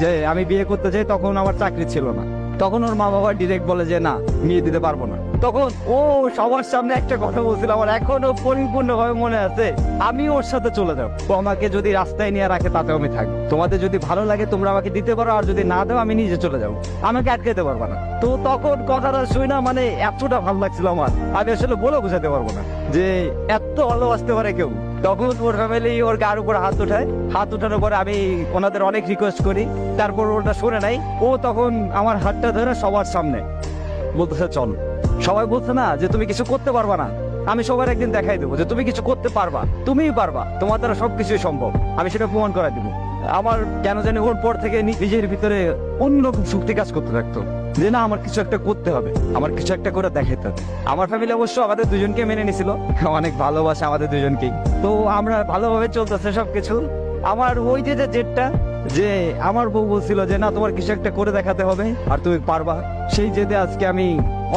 যে আমি বিয়ে করতে চাই, তখন আমার চাকরি ছিল না। তখন ওর মা বাবা ডিরেক্ট বলে যে, না, বিয়ে দিতে পারব না। তখন ও সবার সামনে একটা কথা বলছিল, আমার এখনও পরিপূর্ণ ভাবে মনে আছে, আমি ওর সাথে চলে যাব। ও আমাকে যদি রাস্তায় নিয়ে রাখে, তাতেও আমি থাকব। তোমাদের যদি ভালো লাগে, তোমরা আমাকে দিতে পারো, আর যদি না দাও, আমি নিজে চলে যাব। আমাকে আটকাতে পারব না। তো তখন কথাটা শুই না মানে এতটা ভালো লাগছিল আমার। আমি আসলে বলে বোঝাতে পারব না যে, এত ভালোবাসতে পারে কেউ? তখন ওর ফ্যামিলি ওর গার উপর হাত উঠায় হাত উঠানোর পরে আমি ওনাদের অনেক রিকোয়েস্ট করি। তারপর ওটা শুনে নাই ও তখন আমার হাতটা ধরে সবার সামনে বলতেছে, চল। সবাই বলছে, না, যে তুমি কিছু করতে পারবা না। আমি সবার একদিন দেখাই দেবো যে তুমি কিছু করতে পারবা, তুমিই পারবা। তোমার দ্বারা সবকিছুই সম্ভব। আমি সেটা প্রমাণ করাই দেবো। আমার কেন জানি ওর পর থেকে নিজের ভিতরে অন্যরকম শক্তি কাজ করতে থাকতো। যে না, আমার কিছু একটা করতে হবে, আমার কিছু একটা করে দেখাইতে হবে। আমার ফ্যামিলি অবশ্য আমাদের দুজনকে মেনে নিছিল, অনেক ভালোবাসে আমাদের দুজনকেই। তো আমরা ভালোভাবে চলতেছে সবকিছু। আমার ওই যে জেটটা, যে আমার বউ বলছিল যে, না, তোমার কিছু একটা করে দেখাতে হবে, আর তুমি পারবা। সেই জেদে আজকে আমি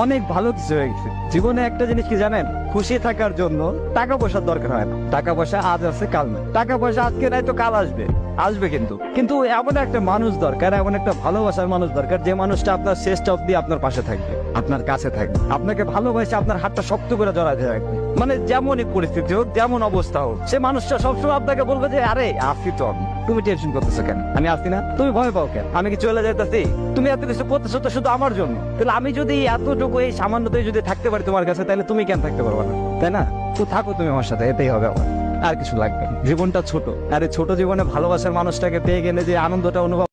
অনেক ভালো কিছু হয়ে গেছে। জীবনে একটা জিনিস কি জানেন? খুশি থাকার জন্য টাকা পয়সার দরকার হয় না। টাকা পয়সা আজ আছে, কাল না টাকা পয়সা আজকে নাই তো কাল আসবে। আসবে কিন্তু। কিন্তু এমন একটা মানুষ দরকার, এমন একটা ভালোবাসার মানুষ দরকার যে মানুষটা আপনার শেষ অব্দি আপনার পাশে থাকবে, আপনার কাছে থাকবে। আপনাকে ভালোবাসে আপনার হাতটা শক্ত করে জড়াতে রাখবে মানে যেমনই পরিস্থিতি হোক, যেমন অবস্থা হোক, সে মানুষটা সবসময় আপনাকে বলবে যে, আরে, আসি তো তুমি টেনশন করতেছো কেন? আমি আসি না? তুমি ভয় পাও কেন? আমি কি চলে যাইতেছি? তুমি এত কিছু করতেছো তো শুধু আমার জন্য। তাহলে আমি যদি এতটুকু এই সামান্যতেই যদি থাকতে পারি তোমার কাছে, তাহলে তুমি কেন থাকতে পারবে না। তাই না? তো থাকো তুমি আমার সাথে, এতেই হবে আমার। আর কিছু লাগবে জীবনটা ছোট। আর এই ছোট জীবনে ভালোবাসার মানুষটাকে পেয়ে গেলে যে আনন্দটা অনুভব